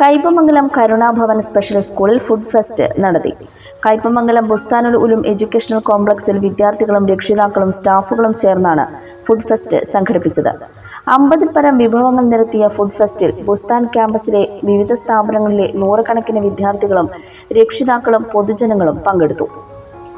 Kaipamangalam Karunabhavan special സ്കൂളിൽ food fest നടത്തി. Kaipamangalam Bustanul Ulum educational കോംപ്ലക്സിൽ വിദ്യാർത്ഥികളും രക്ഷിതാക്കളും സ്റ്റാഫുകളും ചേർന്നാണ് ഫുഡ് ഫെസ്റ്റ് സംഘടിപ്പിച്ചത്. അമ്പതിൽ പരം വിഭവങ്ങൾ നിരത്തിയ ഫുഡ് ഫെസ്റ്റിൽ ബുസ്താൻ ക്യാമ്പസിലെ വിവിധ സ്ഥാപനങ്ങളിലെ നൂറുകണക്കിന് വിദ്യാർത്ഥികളും രക്ഷിതാക്കളും പൊതുജനങ്ങളും പങ്കെടുത്തു.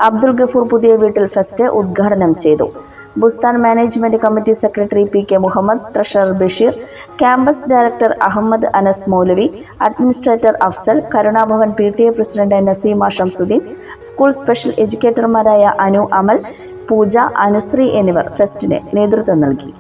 അബ്ദുൾ ഗഫൂർ പുതിയ വീട്ടിൽ ഫെസ്റ്റ് ഉദ്ഘാടനം ചെയ്തു. Bustan management committee secretary P K Muhammad treasurer Basheer campus director Ahammed Anas Moulavi administrator Afsal Karunabhavan P T A president Naseema Shamsudheen school special എഡ്യൂക്കേറ്റർമാരായ Anu Amal Pooja Anusree എന്നിവർ ഫെസ്റ്റിന് നേതൃത്വം നൽകി.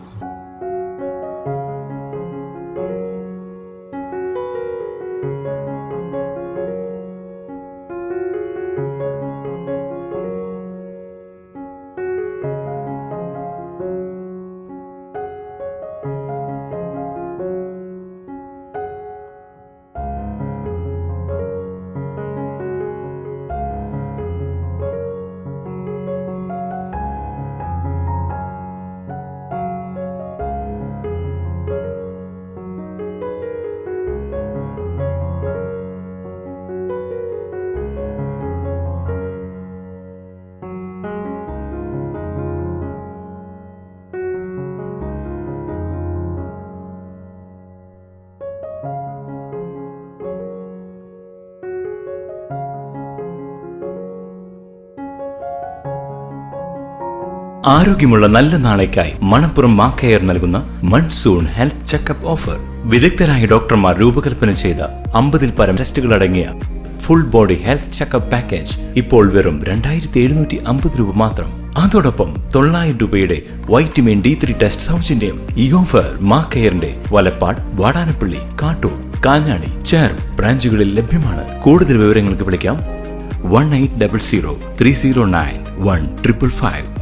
ആരോഗ്യമുള്ള നല്ല നാളേക്കായി മണപ്പുറം മാക്കയർ നൽകുന്ന മൺസൂൺ ഹെൽത്ത് ചെക്കപ്പ് ഓഫർ. വിദഗ്ധരായ ഡോക്ടർമാർ രൂപകൽപ്പന ചെയ്ത അമ്പതിൽ പരം ടെസ്റ്റുകൾ അടങ്ങിയ full body health checkup package ഇപ്പോൾ വെറും രണ്ടായിരത്തി എഴുന്നൂറ്റി അമ്പത് രൂപ മാത്രം. അതോടൊപ്പം തൊള്ളായിരം രൂപയുടെ വൈറ്റമിൻ ഡി ത്രീ ടെസ്റ്റ് സൗജന്യം ഈ ഓഫർ മാക്കയറിന്റെ വലപ്പാട് വാടാനപ്പള്ളി കാട്ടൂർ കാഞ്ഞാണി ചേർ ബ്രാഞ്ചുകളിൽ ലഭ്യമാണ്. കൂടുതൽ വിവരങ്ങൾക്ക് വിളിക്കാം. One eight double zero three zero nine one triple five